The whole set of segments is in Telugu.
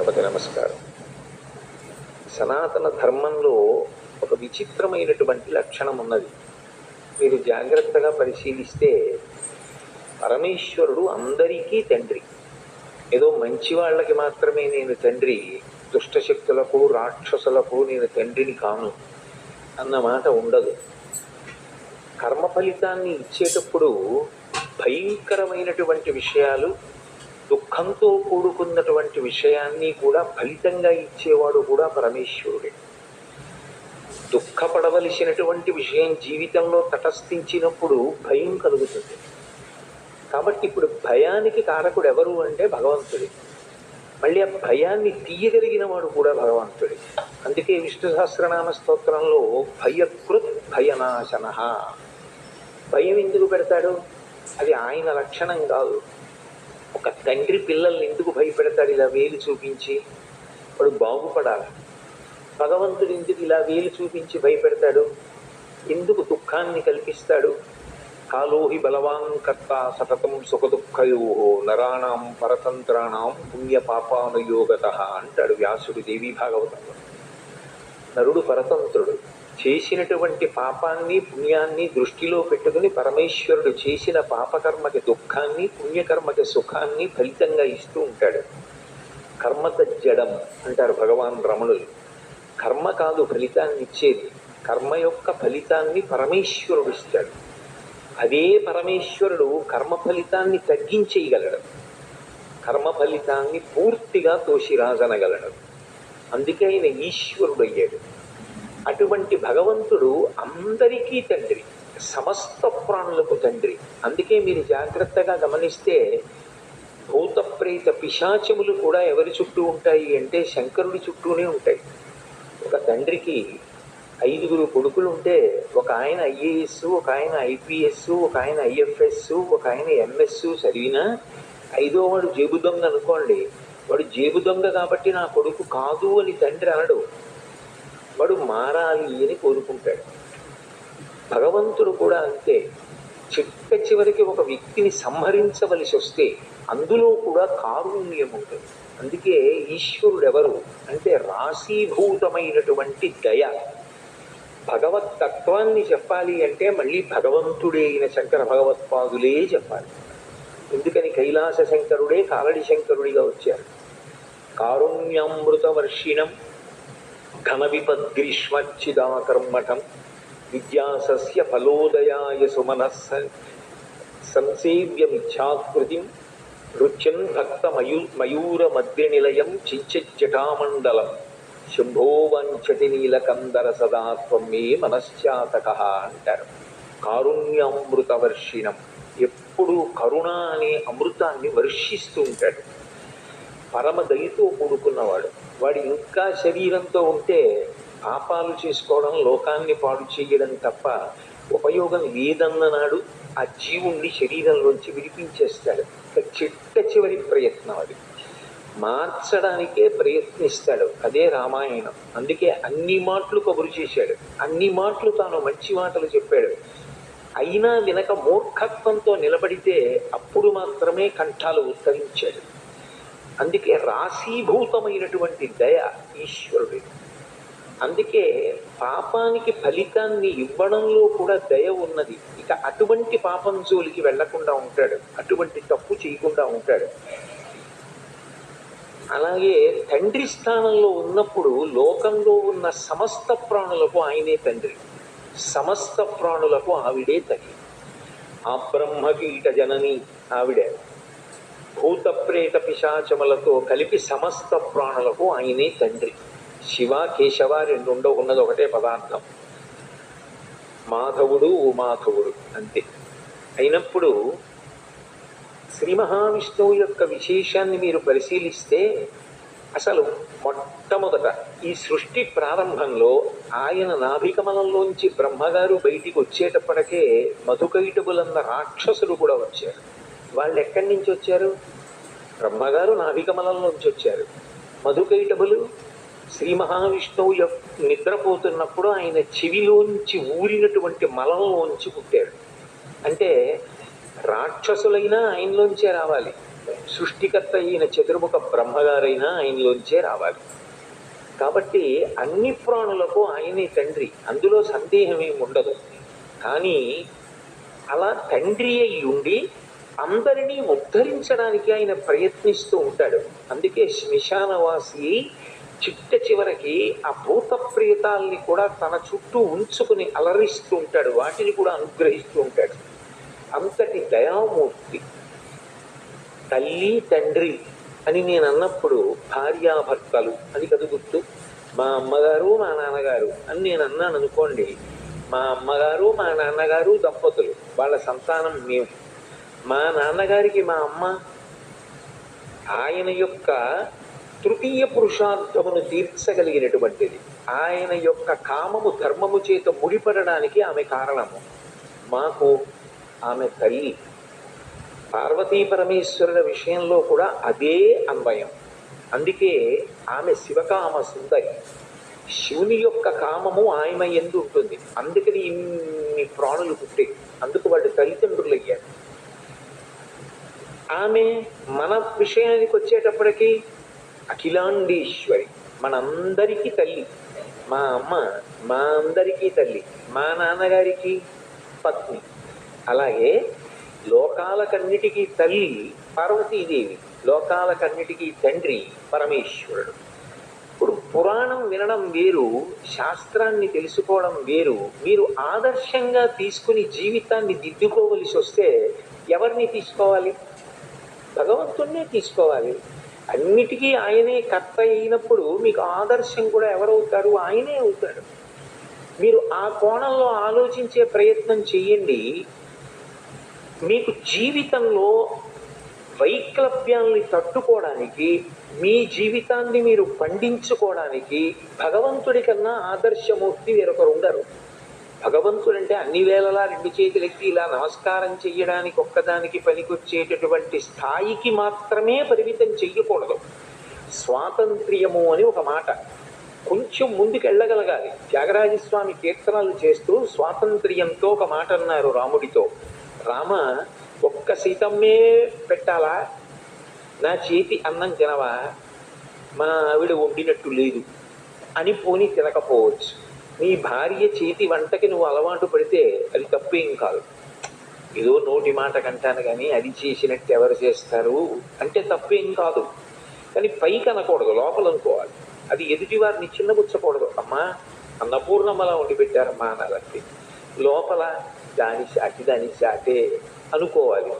సభకి నమస్కారం. సనాతన ధర్మంలో ఒక విచిత్రమైనటువంటి లక్షణం ఉన్నది. మీరు జాగ్రత్తగా పరిశీలిస్తే పరమేశ్వరుడు అందరికీ తండ్రి. ఏదో మంచి వాళ్ళకి మాత్రమే నేను తండ్రి దుష్టశక్తులకు రాక్షసులకు నేను తండ్రిని కాను అన్న మాట ఉండదు. కర్మ ఫలితాన్ని ఇచ్చేటప్పుడు భయంకరమైనటువంటి విషయాలు దుఃఖంతో కూడుకున్నటువంటి విషయాన్ని కూడా ఫలితంగా ఇచ్చేవాడు కూడా పరమేశ్వరుడే. దుఃఖపడవలసినటువంటి విషయం జీవితంలో తటస్థించినప్పుడు భయం కలుగుతుంది. కాబట్టి ఇప్పుడు భయానికి కారకుడు ఎవరు అంటే భగవంతుడే. మళ్ళీ ఆ భయాన్ని తీయగలిగిన వాడు కూడా భగవంతుడే. అందుకే విష్ణు సహస్రనామ స్తోత్రంలో భయకృత్ భయనాశన. భయం ఎందుకు పెడతాడు? అది ఆయన లక్షణం కాదు. ఒక తండ్రి పిల్లల్ని ఎందుకు భయపెడతాడు ఇలా వేలు చూపించి? వాడు బాగుపడాలి. భగవంతుడు ఎందుకు ఇలా వేలు చూపించి భయపెడతాడు? ఎందుకు దుఃఖాన్ని కల్పిస్తాడు? కాలోహి బలవాన్ కర్త సతతం సుఖదుఃఖయో నరాణం పరతంత్రాణం పుణ్య పాపానుయోగత అంటాడు వ్యాసుడు దేవీ భాగవతంలో. నరుడు పరతంత్రుడు. చేసినటువంటి పాపాన్ని పుణ్యాన్ని దృష్టిలో పెట్టుకుని పరమేశ్వరుడు చేసిన పాపకర్మకి దుఃఖాన్ని పుణ్యకర్మకి సుఖాన్ని ఫలితంగా ఇస్తూ ఉంటాడు. కర్మతజ్జడం అంటారు భగవాన్ రమణులు. కర్మ కాదు ఫలితాన్ని ఇచ్చేది. కర్మ యొక్క ఫలితాన్ని పరమేశ్వరుడు ఇస్తాడు. అదే పరమేశ్వరుడు కర్మ ఫలితాన్ని తగ్గించేయగలడు. కర్మ ఫలితాన్ని పూర్తిగా తోసిరాజనగలడు అందుకే ఆయన ఈశ్వరుడు అయ్యాడు అటువంటి భగవంతుడు అందరికీ తండ్రి సమస్త ప్రాణులకు తండ్రి. అందుకే మీరు జాగ్రత్తగా గమనిస్తే భూతప్రేత పిశాచములు కూడా ఎవరి చుట్టూ ఉంటాయి అంటే శంకరుడి చుట్టూనే ఉంటాయి. ఒక తండ్రికి ఐదుగురు కొడుకులు ఉంటే ఒక ఆయన ఐఏఎస్ ఒక ఆయన ఐపీఎస్ ఒక ఆయన ఐఎఫ్ఎస్ ఒక ఆయన ఎంఎస్ చదివినా ఐదో వాడు జేబు దొంగ అనుకోండి. వాడు జేబు దొంగ కాబట్టి నా కొడుకు కాదు అని తండ్రి అనడు. వాడు మారాలి అని కోరుకుంటాడు. భగవంతుడు కూడా అంతే. చిట్ట చివరికి ఒక వ్యక్తిని సంహరించవలసి వస్తే అందులో కూడా కారుణ్యం ఉంటుంది. అందుకే ఈశ్వరుడు ఎవరు అంటే రాశీభూతమైనటువంటి దయ. భగవత్ తత్వాన్ని చెప్పాలి అంటే మళ్ళీ భగవంతుడే అయిన శంకర భగవత్పాదులే చెప్పాలి. ఎందుకని కైలాస శంకరుడే కాలడి శంకరుడిగా వచ్చారు. కారుణ్యామృత వర్షిణం ఘన విపద్గ్రీష్మచ్చిదాకర్మఠం విద్యాసస్య ఫలోదయాయ సుమనస్ సంసేవ్యమిచ్ఛాకృతిం రుచ్యన్ భక్త మయూ మయూర మధ్య నిలయం చించజటామండలం నీలకందర సదా త్వమే మనశ్చాతక అంటారు. కారుణ్యామృత వర్షిణం ఎప్పుడు కరుణ అనే అమృతాన్ని వర్షిస్తూ ఉంటాడు. పరమ దయతో కూడుకున్నవాడు. వాడు ఇంకా శరీరంతో ఉంటే పాపాలు చేసుకోవడం లోకాన్ని పాడు చేయడం తప్ప ఉపయోగం లేదన్ననాడు ఆ జీవుణ్ణి శరీరంలోంచి విడిపించేస్తాడు. చిట్ట చివరి ప్రయత్నం అది. మార్చడానికే ప్రయత్నిస్తాడు. అదే రామాయణం. అందుకే అన్ని మాటలు కబురు చేశాడు. అన్ని మాటలు తాను మంచి మాటలు చెప్పాడు. అయినా వినక మూర్ఖత్వంతో నిలబడితే అప్పుడు మాత్రమే కంఠాలు ఉత్తరించాడు అందుకే రాశీభూతమైనటువంటి దయ ఈశ్వరుడి. అందుకే పాపానికి ఫలితాన్ని ఇవ్వడంలో కూడా దయ ఉన్నది. ఇక అటువంటి పాపం జోలికి వెళ్ళకుండా ఉంటాడు. అటువంటి తప్పు చేయకుండా ఉంటాడు. అలాగే తండ్రి స్థానంలో ఉన్నప్పుడు లోకంలో ఉన్న సమస్త ప్రాణులకు ఆయనే తండ్రి. సమస్త ప్రాణులకు ఆవిడే తల్లి. ఆ బ్రహ్మకీట జనని ఆవిడే. భూత ప్రేత పిశాచములతో కలిపి సమస్త ప్రాణులకు ఆయనే తండ్రి. శివ కేశవ రెండు ఉన్నది ఒకటే పదార్థం. మాధవుడు ఉమాధవుడు అంతే. అయినప్పుడు శ్రీ మహావిష్ణువు యొక్క విశేషాన్ని మీరు పరిశీలిస్తే అసలు మొట్టమొదట ఈ సృష్టి ప్రారంభంలో ఆయన నాభికమలంలోంచి బ్రహ్మగారు బయటికి వచ్చేటప్పటికే మధుకైటబులన్న రాక్షసులు కూడా వచ్చారు. వాళ్ళు ఎక్కడి నుంచి వచ్చారు? బ్రహ్మగారు నాభికమలంలోంచి వచ్చారు. మధుకైటబులు శ్రీ మహావిష్ణువు నిద్రపోతున్నప్పుడు ఆయన చెవిలోంచి ఊరినటువంటి మలంలోంచి పుట్టారు. అంటే రాక్షసులైనా ఆయనలోంచే రావాలి. సృష్టికర్త అయిన చతుర్ముఖ బ్రహ్మగారైనా ఆయనలోంచే రావాలి. కాబట్టి అన్ని ప్రాణులకు ఆయనే తండ్రి. అందులో సందేహం ఏమి ఉండదు కానీ అలా తండ్రి అయి ఉండి అందరినీ ఉద్ధరించడానికి ఆయన ప్రయత్నిస్తూ ఉంటాడు. అందుకే శ్మశానవాసి చిట్ట చివరికి ఆ భూత ప్రేతాల్ని కూడా తన చుట్టూ ఉంచుకుని అలరిస్తూ ఉంటాడు. వాటిని కూడా అనుగ్రహిస్తూ ఉంటాడు. అంతటి దయామూర్తి తల్లి తండ్రి అని నేను అన్నప్పుడు భార్యాభర్తలు అని కదా గుర్తు. మా అమ్మగారు మా నాన్నగారు అని నేను అన్నాను అనుకోండి మా అమ్మగారు మా నాన్నగారు దంపతులు వాళ్ళ సంతానం మేము. మా నాన్నగారికి మా అమ్మ ఆయన యొక్క తృతీయ పురుషార్థమును తీర్చగలిగినటువంటిది. ఆయన యొక్క కామము ధర్మము చేత ముడిపడడానికి ఆమె కారణము. మాకు ఆమె తల్లి. పార్వతీ పరమేశ్వరుల విషయంలో కూడా అదే అన్వయం. అందుకే ఆమె శివకామ సుందరి. శివుని యొక్క కామము ఆయన ఎందు ఉంటుంది. అందుకని ఇన్ని ప్రాణులు పుట్టే. అందుకు వాళ్ళు తల్లిదండ్రులు అయ్యారు ఆమె మన విషయానికి వచ్చేటప్పటికి అఖిలాండేశ్వరి మనందరికీ తల్లి. మా అమ్మ మా అందరికీ తల్లి. మా నాన్నగారికి పత్ని. అలాగే లోకాలకన్నిటికీ తల్లి పార్వతీదేవి లోకాలకన్నిటికీ తండ్రి పరమేశ్వరుడు. ఇప్పుడు పురాణం వినడం వేరు శాస్త్రాన్ని తెలుసుకోవడం వేరు. మీరు ఆదర్శంగా తీసుకుని జీవితాన్ని దిద్దుకోవలసి వస్తే ఎవరిని తీసుకోవాలి? భగవంతుణ్ణే తీసుకోవాలి. అన్నిటికీ ఆయనే కర్త అయినప్పుడు మీకు ఆదర్శం కూడా ఎవరవుతారు? ఆయనే అవుతాడు మీరు ఆ కోణంలో ఆలోచించే ప్రయత్నం చేయండి. మీకు జీవితంలో వైక్లభ్యాల్ని తట్టుకోవడానికి మీ జీవితాన్ని మీరు పండించుకోవడానికి భగవంతుడి కన్నా ఆదర్శమూర్తి వేరొకరు ఉండరు భగవంతుడంటే అన్ని వేళలా రెండు చేతులెత్తి ఇలా నమస్కారం చెయ్యడానికి ఒక్కదానికి పనికొచ్చేటటువంటి స్థాయికి మాత్రమే పరిమితం చెయ్యకూడదు. స్వాతంత్ర్యము అని ఒక మాట. కొంచెం ముందుకెళ్ళగలగాలి త్యాగరాజస్వామి కీర్తనలు చేస్తూ స్వాతంత్ర్యంతో ఒక మాట అన్నారు రాముడితో. రామ ఒక్క సీతమ్మే పెట్టాలా? నా చేతి అన్నం తినవా? మా ఆవిడ వండినట్టు లేదు. అని పోని తినకపోవచ్చు. నీ భార్య చేతి వంటకి నువ్వు అలవాటు పడితే అది తప్పేం కాదు. ఏదో నోటి మాట కంటాను కానీ అది చేసినట్టు ఎవరు చేస్తారు? అంటే తప్పేం కాదు. కానీ పైకి అనకూడదు లోపల అనుకోవాలి. అది ఎదుటి వారిని చిన్నబుచ్చకూడదు. అమ్మా అన్నపూర్ణమ్మలా వండి పెట్టారమ్మా అనాలంటే. లోపల దాని సాటి దాని సాటే అనుకోవాలి.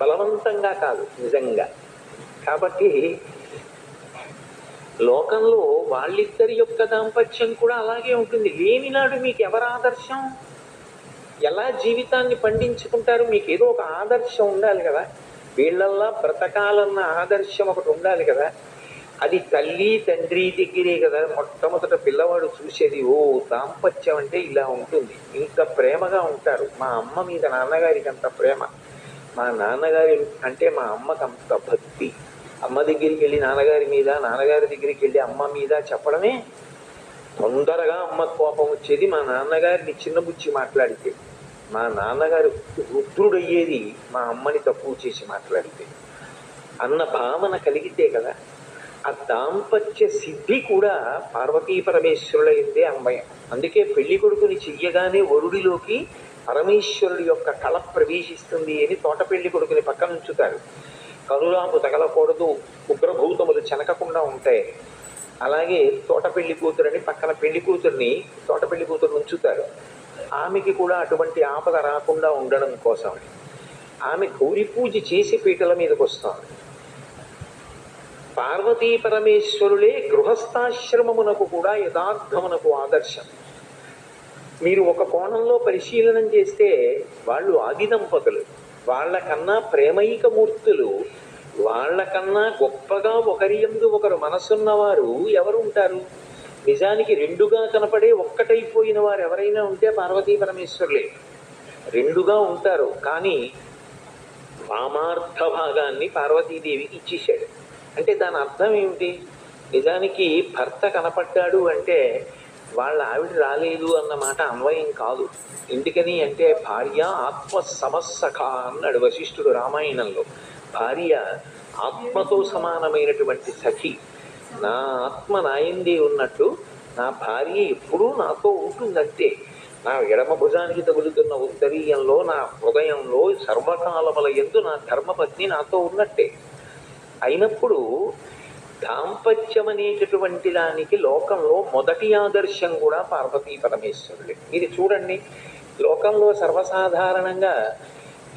బలవంతంగా కాదు నిజంగా. కాబట్టి లోకంలో వాళ్ళిద్దరి యొక్క దాంపత్యం కూడా అలాగే ఉంటుంది. లేనినాడు మీకు ఎవరు ఆదర్శం? ఎలా జీవితాన్ని పండించుకుంటారు? మీకు ఏదో ఒక ఆదర్శం ఉండాలి కదా. వీళ్ళల్లా బ్రతకాలన్న ఆదర్శం ఒకటి ఉండాలి కదా. అది తల్లి తండ్రి దగ్గరే కదా. మొట్టమొదట పిల్లవాడు చూసేది ఓ దాంపత్యం అంటే ఇలా ఉంటుంది. ఇంత ప్రేమగా ఉంటారు. మా అమ్మ మీద నాన్నగారికి అంత ప్రేమ. మా నాన్నగారి అంటే మా అమ్మకి అంత భక్తి. అమ్మ దగ్గరికి వెళ్ళి నాన్నగారి మీద నాన్నగారి దగ్గరికి వెళ్ళి అమ్మ మీద చెప్పడమే తొందరగా అమ్మ కోపం వచ్చేది. మా నాన్నగారిని చిన్నబుచ్చి మాట్లాడితే మా నాన్నగారు రుద్రుడయ్యేది మా అమ్మని తక్కువ చేసి మాట్లాడితే. అన్న భావన కలిగితే కదా ఆ దాంపత్య సిద్ధి కూడా పార్వతీ పరమేశ్వరుల ఎందే అన్వయం అందుకే పెళ్ళి కొడుకుని చెయ్యగానే వరుడిలోకి పరమేశ్వరుడి యొక్క కళ ప్రవేశిస్తుంది అని తోట పెళ్ళి కొడుకుని పక్కన ఉంచుతారు. కనులాపు తగలకూడదు. ఉగ్రభూతములు చెనకకుండా ఉంటాయి అలాగే తోట పెళ్ళి కూతురని పక్కన పెళ్ళి కూతుర్ని తోట పెళ్ళి కూతురు ఉంచుతారు. ఆమెకి కూడా అటువంటి ఆపద రాకుండా ఉండడం కోసం. ఆమె గౌరి పూజ చేసి పీటల మీదకి వస్తుంది. పార్వతీ పరమేశ్వరులే గృహస్థాశ్రమమునకు కూడా యథార్థమునకు ఆదర్శం. మీరు ఒక కోణంలో పరిశీలనం చేస్తే వాళ్ళు ఆది దంపతులు. వాళ్ళకన్నా ప్రేమైక మూర్తులు వాళ్ళకన్నా గొప్పగా ఒకరి ఎందు ఒకరు మనసున్నవారు ఎవరు ఉంటారు? నిజానికి రెండుగా కనపడే ఒక్కటైపోయిన వారు ఎవరైనా ఉంటే పార్వతీ పరమేశ్వరులే. రెండుగా ఉంటారు కానీ వామార్థ భాగాన్ని పార్వతీదేవికి ఇచ్చేశాడు. అంటే దాని అర్థం ఏమిటి? నిజానికి భర్త కనపడ్డాడు అంటే వాళ్ళ ఆవిడ రాలేదు అన్న మాట అన్వయం కాదు. ఎందుకని అంటే భార్య ఆత్మ సమస్సఖ అన్నాడు వశిష్ఠుడు రామాయణంలో. భార్య ఆత్మతో సమానమైనటువంటి సఖి. నా ఆత్మ నాయందే ఉన్నట్టు నా భార్య ఎప్పుడూ నాతో ఉంటుందంటే నా ఎడమ భుజానికి తగులుతున్న ఉత్తరీయంలో నా హృదయంలో సర్వకాలముల ఎందు నా ధర్మపత్ని నాతో ఉన్నట్టే. అయినప్పుడు దాంపత్యం అనేటటువంటి దానికి లోకంలో మొదటి ఆదర్శం కూడా పార్వతీ పరమేశ్వరుడే. ఇది చూడండి లోకంలో సర్వసాధారణంగా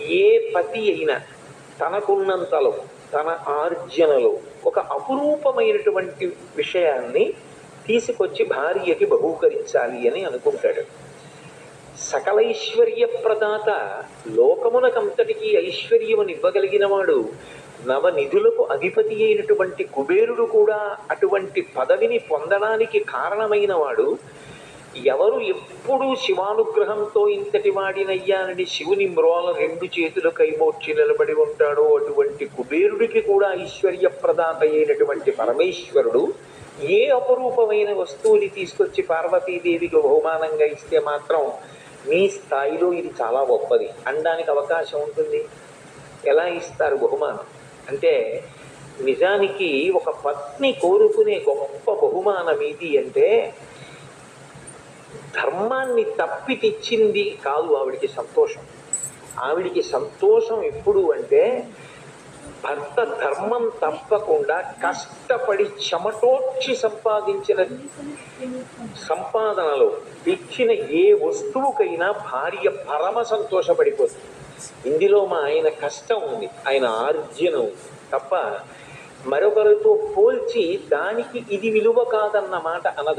ఏ పతి అయినా తనకున్నంతలో తన ఆర్జనలో ఒక అపురూపమైనటువంటి విషయాన్ని తీసుకొచ్చి భార్యకి బహూకరించాలి అని అనుకుంటాడు. సకలైశ్వర్య ప్రదాత లోకమునకంతటికి ఐశ్వర్యమును ఇవ్వగలిగిన వాడు నవనిధులకు అధిపతి అయినటువంటి కుబేరుడు కూడా అటువంటి పదవిని పొందడానికి కారణమైన వాడు ఎవరు ఎప్పుడూ శివానుగ్రహంతో ఇంతటి వాడినయ్యానని శివుని మ్రోల రెండు చేతులు కైమోర్చి నిలబడి ఉంటాడో అటువంటి కుబేరుడికి కూడా ఐశ్వర్య ప్రదాత అయినటువంటి పరమేశ్వరుడు ఏ అపరూపమైన వస్తువుని తీసుకొచ్చి పార్వతీదేవికి బహుమానంగా ఇస్తే మాత్రం మీ స్థాయిలో ఇది చాలా గొప్పది. అనడానికి అవకాశం ఉంటుంది. ఎలా ఇస్తారు బహుమానం? అంటే నిజానికి ఒక పత్ని కోరుకునే గొప్ప బహుమానం ఇది అంటే ధర్మాన్ని తప్పి తెచ్చింది కాదు ఆవిడికి సంతోషం. ఆవిడికి సంతోషం ఎప్పుడు అంటే భర్త ధర్మం తప్పకుండా కష్టపడి చెమటోక్షి సంపాదించిన సంపాదనలో ఇచ్చిన ఏ వస్తువుకైనా భార్య పరమ సంతోషపడిపోతుంది. ఇందులో మా ఆయన కష్టం ఉంది ఆయన ఆర్జన ఉంది. తప్ప మరొకరితో పోల్చి దానికి ఇది విలువ కాదన్న మాట అనదు.